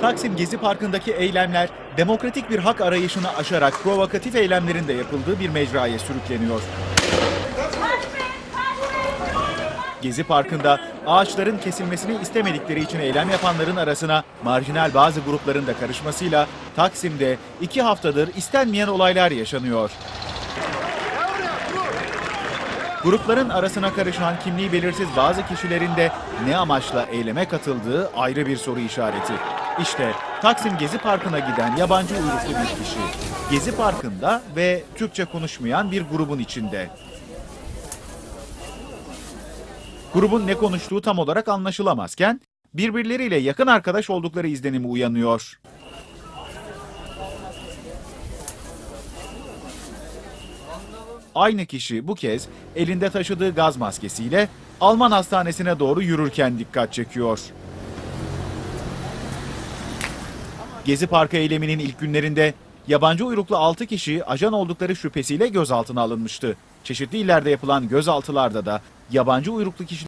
Taksim Gezi Parkı'ndaki eylemler demokratik bir hak arayışını aşarak provokatif eylemlerin de yapıldığı bir mecraya sürükleniyor. Gezi Parkı'nda ağaçların kesilmesini istemedikleri için eylem yapanların arasına marjinal bazı grupların da karışmasıyla Taksim'de iki haftadır istenmeyen olaylar yaşanıyor. Grupların arasına karışan kimliği belirsiz bazı kişilerin de ne amaçla eyleme katıldığı ayrı bir soru işareti. İşte Taksim Gezi Parkı'na giden yabancı uyruklu bir kişi. Gezi Parkı'nda ve Türkçe konuşmayan bir grubun içinde. Grubun ne konuştuğu tam olarak anlaşılamazken birbirleriyle yakın arkadaş oldukları izlenimi uyanıyor. Aynı kişi bu kez elinde taşıdığı gaz maskesiyle Alman hastanesine doğru yürürken dikkat çekiyor. Gezi Parkı eyleminin ilk günlerinde yabancı uyruklu 6 kişi ajan oldukları şüphesiyle gözaltına alınmıştı. Çeşitli illerde yapılan gözaltılarda da yabancı uyruklu kişiler